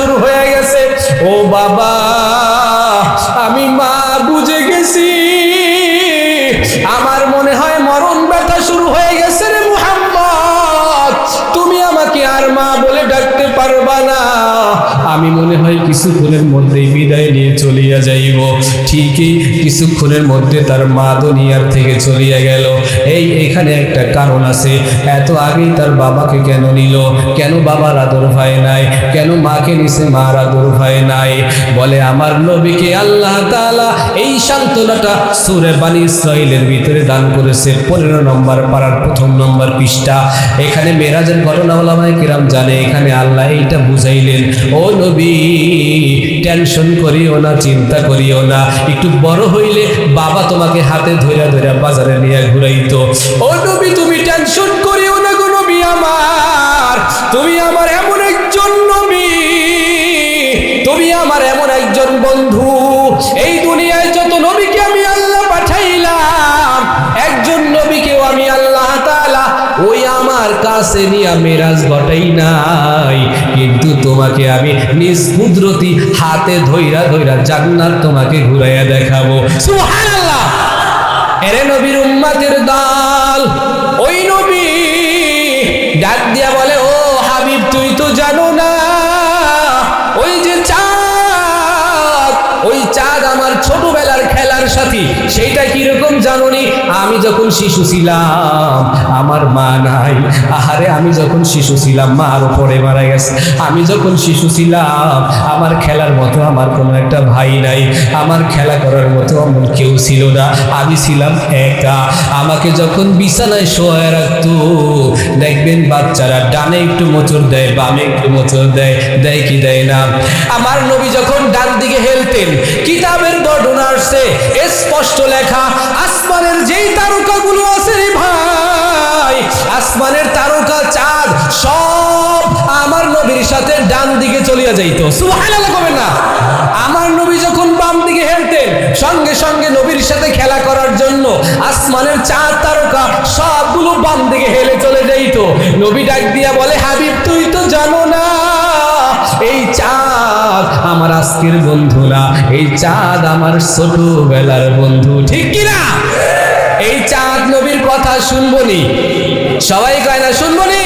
ও বাবা, আমি মা বুঝে গেছি। আমার মনে হয় মরণ ব্যথা শুরু হয়ে গেছে রে মুহাম্মদ। তুমি আমাকে আর মা বলে ডাকতে পারবা না। আমি মনে হয় কিছুক্ষণের মধ্যেই বিদায় নিয়ে চলিয়া যাইব। ঠিকই কিছুক্ষণের মধ্যে তার মা দুনিয়ার থেকে চলিয়া গেল। এই এখানে একটা কারণ আছে। এত আগেই তার বাবাকে কেন নিল? কেন বাবার আদর হয় নাই? কেন মাকে নিছে মার আদর হয় নাই? বলে, আমার নবীকে আল্লাহ তাআলা এই সান্ত্বনাটা সুরে বানি ইসরাইলের ভিতরে দান করেছে পনেরো নম্বর পাড়ার প্রথম নম্বর পৃষ্ঠা। এখানে মেরাজের ঘটনা ওলামায় কিরাম জানে। এখানে আল্লাহ এইটা বুঝাইলেন, ও নবী। টেনশন করিও না, চিন্তা করিও না। একটু বড় হইলে বাবা তোমাকে হাতে ধরে ধরে বাজারে নিয়ে আমার কাছে নিয়ে মেরাজ ঘটাই নাই। কিন্তু তোমাকে আমি নিজ কুদরতি হাতে ধইরা ধইরা জান্নাত তোমাকে ঘুরাইয়া দেখাবো। সুবহানাল্লাহ! এরে নবীর উম্মাতের দল, ওই নবী ডাক দিয়া বলে, ও হাবিব, তুই তো জানো না, ওই যে চাঁদ, ওই চাঁদ আমার ছোটবেলার খেলার সাথী, সেইটা কীরকম যখন শিশু ছিলাম, আমার মা নাই। আহারে, আমি যখন শিশু ছিলাম, মা আরও পরে মারা গেছে। আমি যখন শিশু ছিলাম, আমার খেলার মতো আমার কোনো একটা ভাই নাই। আমার খেলা করার মতো এমন কেউ ছিল না। আমি ছিলাম একা। আমাকে যখন বিছানায় শোয়া রাখতো, দেখবেন বাচ্চারা ডানে একটু মোচড় দেয়, বামে একটু মোচড় দেয় দেয় কি দেয় না? আমার নবী যখন ডান দিকে হেলতেন, কিতাবের ঘটনা আসছে, স্পষ্ট লেখা আসমানের যেই তারকাগুলো আছে রে ভাই, আসমানের তারকা চাঁদ সব আমার নবীর সাথে ডান দিকে চলিয়া যাইতো। সুবহানাল্লাহ কবেন না? আমার নবী যখন বাম দিকে হেলতেন সঙ্গে সঙ্গে নবীর সাথে খেলা করার জন্য আসমানের চাঁদ তারকা সবগুলো বাম দিকে হেলে চলে যাইতো। নবী ডাক দিয়া বলে, হাবিব, তুই তো জানো না, এই চাঁদ আমার আজকের বন্ধু না এই চাঁদ আমার ছোটবেলার বন্ধু। ঠিক কিনা? এই চাঁদ নবীর কথা শুনবনি সবাই কয় না শুনবনি